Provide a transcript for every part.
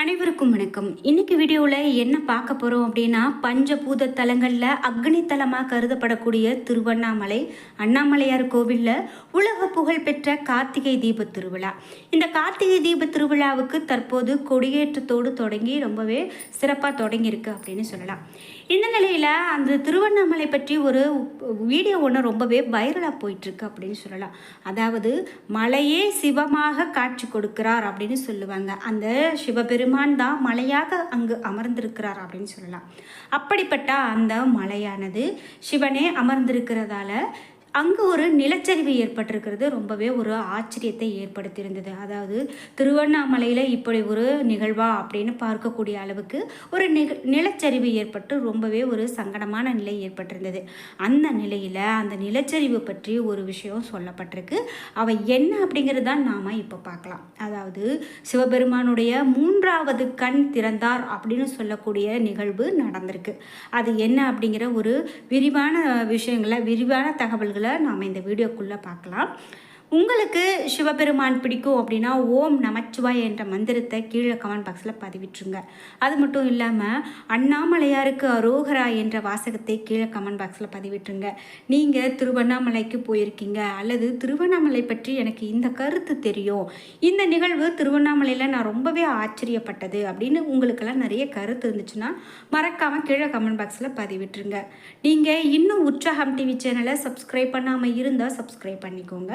அனைவருக்கும் வணக்கம். இன்னைக்கு வீடியோவில் என்ன பார்க்க போகிறோம் அப்படின்னா பஞ்சபூத தலங்களில் அக்னி தலமாக கருதப்படக்கூடிய திருவண்ணாமலை அண்ணாமலையார் கோவிலில் உலக புகழ் பெற்ற கார்த்திகை தீப திருவிழா. இந்த கார்த்திகை தீப திருவிழாவுக்கு தற்போது கொடியேற்றத்தோடு தொடங்கி ரொம்பவே சிறப்பாக தொடங்கியிருக்கு அப்படின்னு சொல்லலாம். இந்த நிலையில் அந்த திருவண்ணாமலை பற்றி ஒரு வீடியோ ஒன்று ரொம்பவே வைரலாக போயிட்டுருக்கு அப்படின்னு சொல்லலாம். அதாவது மலையே சிவமாக காட்சி கொடுக்கிறார் அப்படின்னு சொல்லுவாங்க. அந்த பெருமான் தான் மலையாக அங்கு அமர்ந்திருக்கிறார் அப்படின்னு சொல்லலாம். அப்படிப்பட்ட அந்த மலையானது சிவனே அமர்ந்திருக்கிறதால அங்கு ஒரு நிலச்சரிவு ஏற்பட்டிருக்கிறது. ரொம்பவே ஒரு ஆச்சரியத்தை ஏற்படுத்தியிருந்தது. அதாவது திருவண்ணாமலையில் இப்படி ஒரு நிகழ்வா அப்படின்னு பார்க்கக்கூடிய அளவுக்கு ஒரு நிக நிலச்சரிவு ஏற்பட்டு ரொம்பவே ஒரு சங்கடமான நிலை ஏற்பட்டிருந்தது. அந்த நிலையில் அந்த நிலச்சரிவு பற்றி ஒரு விஷயம் சொல்லப்பட்டிருக்கு. அவை என்ன அப்படிங்கிறது தான் நாம் இப்போ பார்க்கலாம். அதாவது சிவபெருமானுடைய மூன்றாவது கண் திறந்தார் அப்படின்னு சொல்லக்கூடிய நிகழ்வு நடந்திருக்கு. அது என்ன அப்படிங்கிற ஒரு விரிவான விஷயங்களை விரிவான தகவல்கள் நாம் இந்த வீடியோக்குள்ளே பார்க்கலாம். உங்களுக்கு சிவபெருமான் பிடிக்கும் அப்படின்னா ஓம் நமச்சிவாய் என்ற மந்திரத்தை கீழே கமெண்ட் பாக்ஸில் பதிவிட்டுருங்க. அது மட்டும் இல்லாமல் அண்ணாமலையாருக்கு அரோகரா என்ற வாசகத்தை கீழே கமெண்ட் பாக்ஸில் பதிவிட்டுருங்க. நீங்கள் திருவண்ணாமலைக்கு போயிருக்கீங்க அல்லது திருவண்ணாமலை பற்றி எனக்கு இந்த கருத்து தெரியும். இந்த நிகழ்வு திருவண்ணாமலையில் நான் ரொம்பவே ஆச்சரியப்பட்டது அப்படின்னு உங்களுக்கெல்லாம் நிறைய கருத்து இருந்துச்சுன்னா மறக்காமல் கீழே கமெண்ட் பாக்ஸில் பதிவிட்டுருங்க. நீங்கள் இன்னும் உற்சாகம் டிவி சேனலை சப்ஸ்கிரைப் பண்ணாமல் இருந்தால் சப்ஸ்கிரைப் பண்ணிக்கோங்க.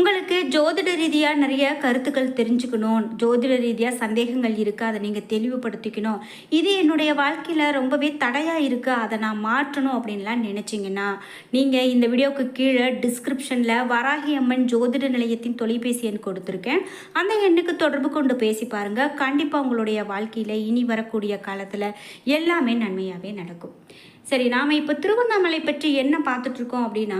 உங்களுக்கு ஜோதிட ரீதியாக நிறைய கருத்துக்கள் தெரிஞ்சுக்கணும். ஜோதிட ரீதியாக சந்தேகங்கள் இருக்குது அதை நீங்கள் தெளிவுபடுத்திக்கணும். இது என்னுடைய வாழ்க்கையில் ரொம்பவே தடையாக இருக்குது அதை நான் மாற்றணும் அப்படின்லாம் நினச்சிங்கன்னா நீங்கள் இந்த வீடியோவுக்கு கீழே டிஸ்கிரிப்ஷனில் வராகி அம்மன் ஜோதிட நிலையத்தின் தொலைபேசி எண் கொடுத்துருக்கேன். அந்த எண்ணுக்கு தொடர்பு கொண்டு பேசி பாருங்கள் கண்டிப்பாக உங்களுடைய வாழ்க்கையில் இனி வரக்கூடிய காலத்தில் எல்லாமே நன்மையாகவே நடக்கும். சரி நாம் இப்போ திருவண்ணாமலை பற்றி என்ன பார்த்துட்ருக்கோம் அப்படின்னா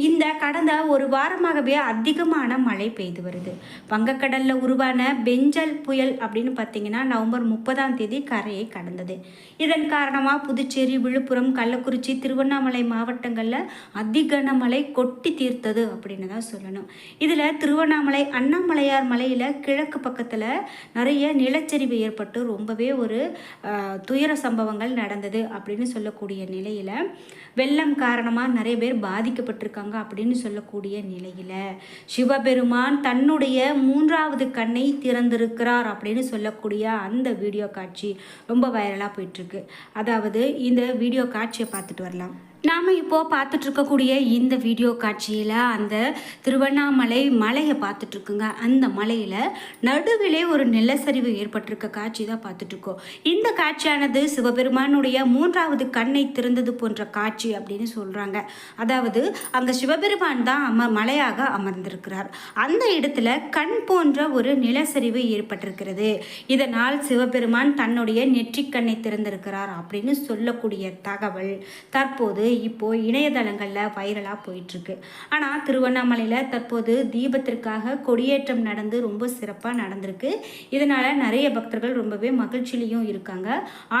இந்த கடந்த ஒரு வாரமாகவே அதிகமான மழை பெய்து வருது. வங்கக்கடலில் உருவான பெஞ்சல் புயல் அப்படின்னு பார்த்தீங்கன்னா நவம்பர் முப்பதாம் தேதி கரையை கடந்தது. இதன் காரணமாக புதுச்சேரி விழுப்புரம் கள்ளக்குறிச்சி திருவண்ணாமலை மாவட்டங்களில் அதிகன மழை கொட்டி தீர்த்தது அப்படின்னு தான் சொல்லணும். இதில் திருவண்ணாமலை அண்ணாமலையார் மலையில் கிழக்கு பக்கத்தில் நிறைய நிலச்சரிவு ஏற்பட்டு ரொம்பவே ஒரு துயர சம்பவங்கள் நடந்தது அப்படின்னு சொல்லக்கூடிய நிலையில் வெள்ளம் காரணமாக நிறைய பேர் பாதிக்கப்பட்டிருக்காங்க. அப்படின்னு சொல்லக்கூடிய நிலையில் சிவபெருமான் தன்னுடைய மூன்றாவது கண்ணை திறந்திருக்கிறார் அப்படின்னு சொல்லக்கூடிய அந்த வீடியோ காட்சி ரொம்ப வைரலாக போயிட்டுருக்கு. அதாவது இந்த வீடியோ காட்சியை பார்த்துட்டு வரலாம். நாம் இப்போது பார்த்துட்ருக்கக்கூடிய இந்த வீடியோ காட்சியில் அந்த திருவண்ணாமலை மலையை பார்த்துட்ருக்குங்க அந்த மலையில் நடுவிலே ஒரு நிலச்சரிவு ஏற்பட்டிருக்க காட்சி தான் பார்த்துட்ருக்கோம் இந்த காட்சியானது சிவபெருமானுடைய மூன்றாவது கண்ணை திறந்தது போன்ற காட்சி அப்படின்னு சொல்கிறாங்க அதாவது அங்கே சிவபெருமான் தான் அம மலையாக அமர்ந்திருக்கிறார். அந்த இடத்துல கண் போன்ற ஒரு நிலச்சரிவு ஏற்பட்டிருக்கிறது. இதனால் சிவபெருமான் தன்னுடைய நெற்றிக்கண்ணை திறந்திருக்கிறார் அப்படின்னு சொல்லக்கூடிய தகவல் தற்போது இப்போ இணையதளங்களில் வைரலாக போயிட்டுருக்கு. ஆனால் திருவண்ணாமலையில் தற்போது தீபத்திற்காக கொடியேற்றம் நடந்து ரொம்ப சிறப்பாக நடந்திருக்கு. இதனால் நிறைய பக்தர்கள் ரொம்பவே மகிழ்ச்சியிலையும் இருக்காங்க.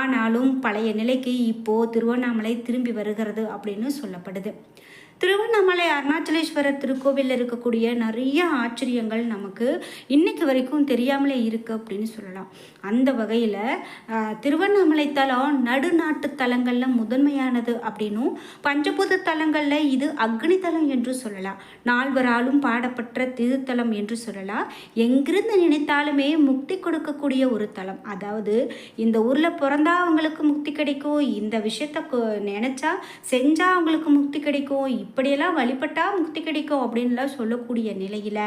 ஆனாலும் பழைய நிலைக்கு இப்போது திருவண்ணாமலை திரும்பி வருகிறது அப்படின்னு சொல்லப்படுது. திருவண்ணாமலை அருணாச்சலேஸ்வரர் திருக்கோவிலில் இருக்கக்கூடிய நிறைய ஆச்சரியங்கள் நமக்கு இன்னைக்கு வரைக்கும் தெரியாமலே இருக்குது அப்படின்னு சொல்லலாம். அந்த வகையில் திருவண்ணாமலை தலம் நடுநாட்டு தலங்களில் முதன்மையானது அப்படின்னும் பஞ்சபூத தலங்களில் இது அக்னி தலம் என்று சொல்லலாம். நால்வராலும் பாடப்பட்ட திருத்தலம் என்று சொல்லலாம். எங்கிருந்து நினைத்தாலுமே முக்தி கொடுக்கக்கூடிய ஒரு தலம். அதாவது இந்த ஊரில் பிறந்தா அவங்களுக்கு முக்தி கிடைக்கும் இந்த விஷயத்தை கொ- செஞ்சால் அவங்களுக்கு முக்தி கிடைக்கும் இப்படியெல்லாம் வழிபட்டா முக்தி கிடைக்கும் அப்படின்லாம் சொல்லக்கூடிய நிலையில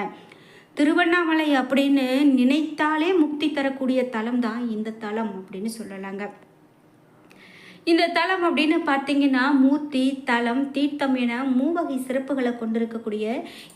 திருவண்ணாமலை அப்படின்னு நினைத்தாலே முக்தி தரக்கூடிய தலம் தான் இந்த தலம் அப்படின்னு சொல்லலாங்க. இந்த தலம் அப்படின்னு பார்த்தீங்கன்னா மூர்த்தி தலம் தீர்த்தம் என மூவகை சிறப்புகளை கொண்டிருக்கக்கூடிய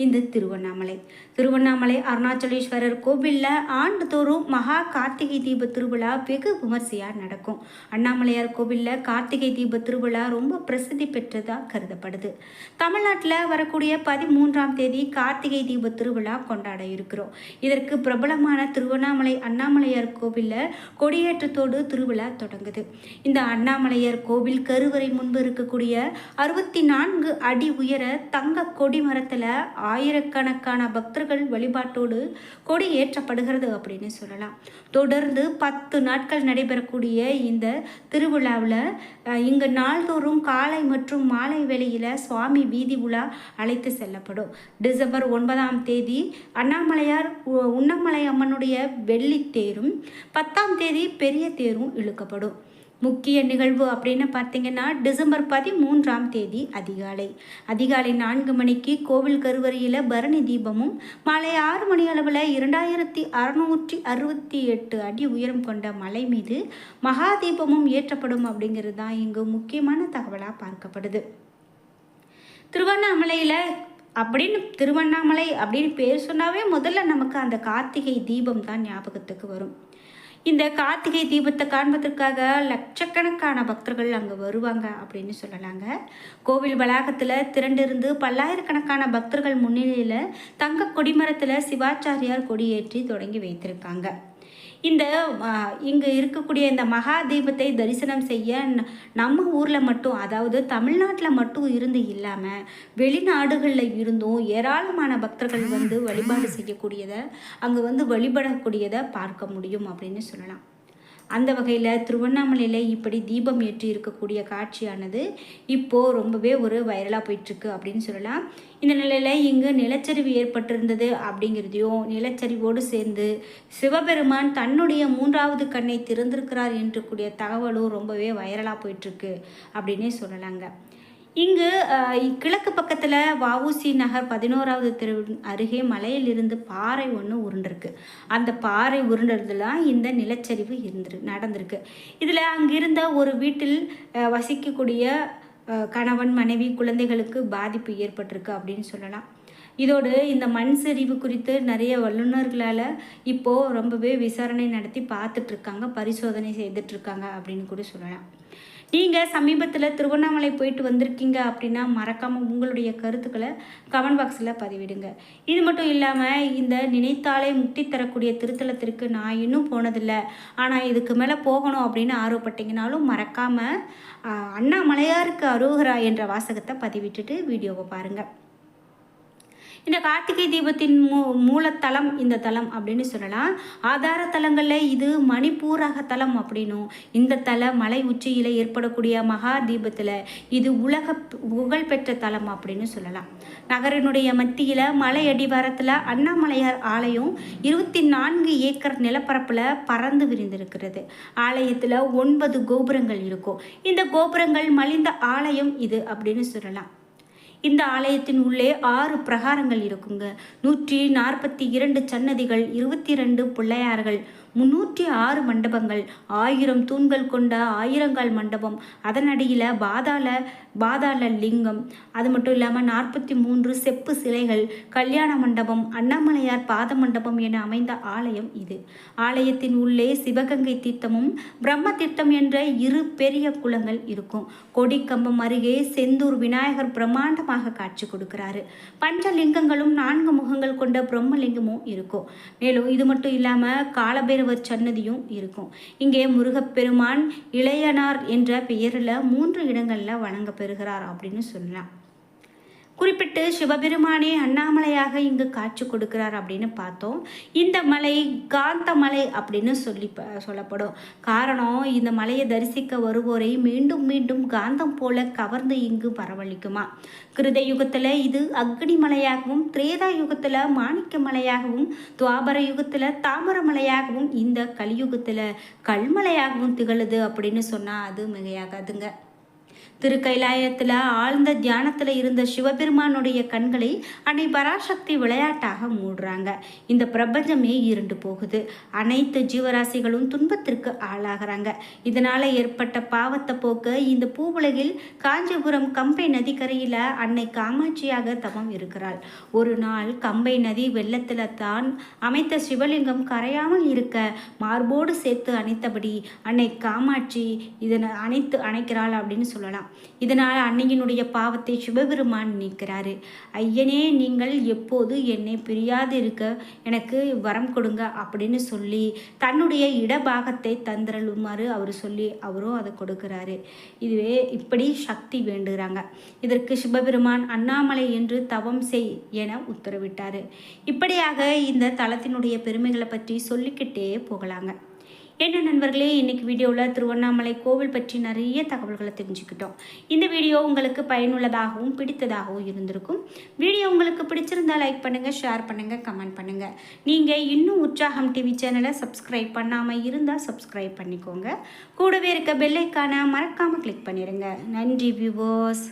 இந்த திருவண்ணாமலை. திருவண்ணாமலை அருணாச்சலேஸ்வரர் கோவிலில் ஆண்டுதோறும் மகா கார்த்திகை தீப திருவிழா வெகு விமர்சையாக நடக்கும். அண்ணாமலையார் கோவிலில் கார்த்திகை தீப திருவிழா ரொம்ப பிரசித்தி பெற்றதாக கருதப்படுது. தமிழ்நாட்டில் வரக்கூடிய பதிமூன்றாம் தேதி கார்த்திகை தீப திருவிழா கொண்டாட இருக்கிறோம். இதற்கு பிரபலமான திருவண்ணாமலை அண்ணாமலையார் கோவிலில் கொடியேற்றத்தோடு திருவிழா தொடங்குது. இந்த அண்ணாமலையார் கோவில் கருவறை முன்பு இருக்கக்கூடிய அறுபத்தி நான்கு அடி உயர தங்க கொடி மரத்தில் ஆயிரக்கணக்கான பக்தர்கள் வழிபாட்டோடு கொடி ஏற்றப்படுகிறது அப்படின்னு சொல்லலாம். தொடர்ந்து பத்து நாட்கள் நடைபெறக்கூடிய இந்த திருவிழாவில் இங்கு நாள்தோறும் காலை மற்றும் மாலை வேளையில் சுவாமி வீதி உலா அழைத்து செல்லப்படும். டிசம்பர் ஒன்பதாம் தேதி அண்ணாமலையார் உ- உண்ணாமலை அம்மனுடைய வெள்ளித்தேரும் பத்தாம் தேதி பெரிய தேரும் இழுக்கப்படும். முக்கிய நிகழ்வு அப்படின்னு பார்த்தீங்கன்னா டிசம்பர் பதிமூன்றாம் தேதி அதிகாலை. அதிகாலை நான்கு மணிக்கு கோவில் கருவறையில் பரணி தீபமும் மாலை ஆறு மணி அளவில் இரண்டாயிரத்தி அறுநூற்றி அறுபத்தி எட்டு அடி உயரம் கொண்ட மலை மீது மகா தீபமும் ஏற்றப்படும் அப்படிங்கிறது தான் இங்கு முக்கியமான தகவலாக பார்க்கப்படுது. திருவண்ணாமலையில் அப்படின்னு திருவண்ணாமலை அப்படின்னு பேர் சொன்னாவே முதல்ல நமக்கு அந்த கார்த்திகை தீபம் தான் ஞாபகத்துக்கு வரும். இந்த கார்த்திகை தீபத்தை காண்பதற்காக லட்சக்கணக்கான பக்தர்கள் அங்கே வருவாங்க அப்படின்னு சொல்லலாங்க. கோவில் வளாகத்தில் திரண்டிருந்து பல்லாயிரக்கணக்கான பக்தர்கள் முன்னிலையில் தங்க கொடிமரத்தில் சிவாச்சாரியார் கொடியேற்றி தொடங்கி வைத்திருக்காங்க. இந்த இங்கே இருக்கக்கூடிய இந்த மகா தீபத்தை தரிசனம் செய்ய நம்ம ஊரில் மட்டும் அதாவது தமிழ்நாட்டில் மட்டும் இருந்து இல்லாமல் வெளிநாடுகளில் இருந்தும் ஏராளமான பக்தர்கள் வந்து வழிபாடு செய்யக்கூடியதை அங்கே வந்து வழிபடக்கூடியதை பார்க்க முடியும் அப்படின்னு சொல்லலாம். அந்த வகையில் திருவண்ணாமலையில் இப்படி தீபம் ஏற்றி இருக்கக்கூடிய காட்சியானது இப்போது ரொம்பவே ஒரு வைரலாக போயிட்டுருக்கு அப்படின்னு சொல்லலாம். இந்த நிலையில் இங்கு நிலச்சரிவு ஏற்பட்டிருந்தது அப்படிங்கிறதையும் நிலச்சரிவோடு சேர்ந்து சிவபெருமான் தன்னுடைய மூன்றாவது கண்ணை திறந்திருக்கிறார் என்று கூடிய தகவலும் ரொம்பவே வைரலாக போயிட்டுருக்கு அப்படின்னே சொல்லலாங்க. இங்கு கிழக்கு பக்கத்தில் வஉசி நகர் பதினோராவது தெரு அருகே மலையிலிருந்து பாறை ஒன்று உருண்டிருக்கு. அந்த பாறை உருண்டதுலாம் இந்த நிலச்சரிவு இருந்திரு நடந்திருக்கு. இதில் அங்கிருந்த ஒரு வீட்டில் வசிக்கக்கூடிய கணவன் மனைவி குழந்தைகளுக்கு பாதிப்பு ஏற்பட்டிருக்கு அப்படின்னு சொல்லலாம். இதோடு இந்த மண் சரிவு குறித்து நிறைய வல்லுநர்களால் இப்போது ரொம்பவே விசாரணை நடத்தி பார்த்துட்ருக்காங்க பரிசோதனை செய்துட்ருக்காங்க அப்படின்னு கூட சொல்லலாம். நீங்கள் சமீபத்தில் திருவண்ணாமலை போயிட்டு வந்திருக்கீங்க அப்படின்னா மறக்காமல் உங்களுடைய கருத்துக்களை கமெண்ட் பாக்ஸில் பதிவிடுங்க. இது மட்டும் இல்லாமல் இந்த நினைத்தாலே முக்தி தரக்கூடிய திருத்தலத்திற்கு நான் இன்னும் போனதில்லை. ஆனால் இதுக்கு மேலே போகணும் அப்படின்னு ஆர்வப்பட்டீங்கனாலும் மறக்காமல் அண்ணாமலையாருக்கு அரோகரா என்ற வாசகத்தை பதிவிட்டுட்டு வீடியோவை பாருங்கள் இந்த கார்த்திகை தீபத்தின் மூ மூலத்தலம் இந்த தலம் அப்படின்னு சொல்லலாம். ஆதார தலங்களில் இது மணிப்பூரக தலம் அப்படின்னும். இந்த தல மலை உச்சியில் ஏற்படக்கூடிய மகா தீபத்தில் இது உலக புகழ்பெற்ற தலம் அப்படின்னு சொல்லலாம். நகரினுடைய மத்தியில் மலை அடிவாரத்தில் அண்ணாமலையார் ஆலயம் இருபத்தி நான்கு ஏக்கர் நிலப்பரப்பில் பறந்து விரிந்திருக்கிறது. ஆலயத்தில் ஒன்பது கோபுரங்கள் இருக்கும். இந்த கோபுரங்கள் மலிந்த ஆலயம் இது அப்படின்னு சொல்லலாம். இந்த ஆலயத்தின் உள்ளே ஆறு பிரகாரங்கள் இருக்குங்க. நூற்றி நாற்பத்தி இரண்டு சன்னதிகள் இருபத்தி ரெண்டு பிள்ளையார்கள் முன்னூற்றி ஆறு மண்டபங்கள் ஆயிரம் தூண்கள் கொண்ட ஆயிரங்கால் மண்டபம் அதனடியில் பாதாள பாதாள லிங்கம். அது மட்டும் இல்லாமல் நாற்பத்தி மூன்று செப்பு சிலைகள் கல்யாண மண்டபம் அண்ணாமலையார் பாத மண்டபம் என அமைந்த ஆலயம் இது. ஆலயத்தின் உள்ளே சிவகங்கை தீர்த்தமும் பிரம்ம தீர்த்தம் என்ற இரு பெரிய குளங்கள் இருக்கும். கொடிக்கம்பம் அருகே செந்தூர் விநாயகர் பிரம்மாண்டமாக காட்சி கொடுக்கிறாரு. பஞ்சலிங்கங்களும் நான்கு முகங்கள் கொண்ட பிரம்மலிங்கமும் இருக்கும். மேலும் இது மட்டும் இல்லாமல் காலபைரவர் சன்னதியும் இருக்கும். இங்கே முருகப்பெருமான் இளையனார் என்ற பெயரில் மூன்று இடங்களில் வணங்கப்பெறுகிறார் அப்படின்னு சொல்லலாம். குறிப்பிட்டு சிவபெருமானே அண்ணாமலையாக இங்கு காட்சி கொடுக்கிறார் அப்படின்னு பார்த்தோம். இந்த மலை காந்த மலை அப்படின்னு சொல்லி சொல்லப்படும். காரணம் இந்த மலையை தரிசிக்க வருவோரை மீண்டும் மீண்டும் காந்தம் போல கவர்ந்து இங்கு பரவளிக்குமா கிருத யுகத்தில் இது அக்னி மலையாகவும் திரேதா யுகத்தில் மாணிக்க மலையாகவும் துவாபர யுகத்தில் தாமர மலையாகவும் இந்த கலியுகத்தில் கல்மலையாகவும் திகழுது அப்படின்னு சொன்னால் அது மிகையாகாதுங்க. திருக்கைலாயத்தில் ஆழ்ந்த தியானத்தில் இருந்த சிவபெருமானுடைய கண்களை அன்னை பராசக்தி விளையாட்டாக மூடுறாங்க. இந்த பிரபஞ்சமே இருண்டு போகுது. அனைத்து ஜீவராசிகளும் துன்பத்திற்கு ஆளாகிறாங்க. இதனால் ஏற்பட்ட பாவத்தை போக்க இந்த பூவுலகில் காஞ்சிபுரம் கம்பை நதிக்கரையில் அன்னை காமாட்சியாக தவம் இருக்கிறாள். ஒரு நாள் கம்பை நதி வெள்ளத்தில் தான் அமைத்த சிவலிங்கம் கரையாமல் இருக்க மார்போடு சேர்த்து அணைத்தபடி அன்னை காமாட்சி இதனை அணைத்து அணைக்கிறாள் அப்படின்னு சொல்லலாம் இதனால் அன்னையினுடைய பாவத்தை சிவபெருமான் நீக்கிறாரு. ஐயனே நீங்கள் எப்போது என்னை பிரியாது இருக்க எனக்கு வரம் கொடுங்க அப்படின்னு சொல்லி தன்னுடைய இடபாகத்தை தந்திரலுமாறு அவர் சொல்லி அவரும் அதை கொடுக்குறாரு. இதுவே இப்படி சக்தி வேண்டுகிறாங்க இதற்கு சிவபெருமான் அண்ணாமலை என்று தவம் செய் என உத்தரவிட்டார். இப்படியாக இந்த தளத்தினுடைய பெருமைகளை பற்றி சொல்லிக்கிட்டே போகலாங்க. என்ன நண்பர்களே இன்னைக்கு வீடியோவில் திருவண்ணாமலை கோவில் பற்றி நிறைய தகவல்களை தெரிஞ்சுக்கிட்டோம். இந்த வீடியோ உங்களுக்கு பயனுள்ளதாகவும் பிடித்ததாகவும் இருந்திருக்கும். வீடியோ உங்களுக்கு பிடிச்சிருந்தால் லைக் பண்ணுங்கள் ஷேர் பண்ணுங்கள் கமெண்ட் பண்ணுங்கள் நீங்கள் இன்னும் உற்சாகம் டிவி சேனலை சப்ஸ்கிரைப் பண்ணாமல் இருந்தால் சப்ஸ்கிரைப் பண்ணிக்கோங்க. கூடவே இருக்க பெல்லைக்கான மறக்காமல் கிளிக் பண்ணிடுங்க நன்றி வியூவர்ஸ்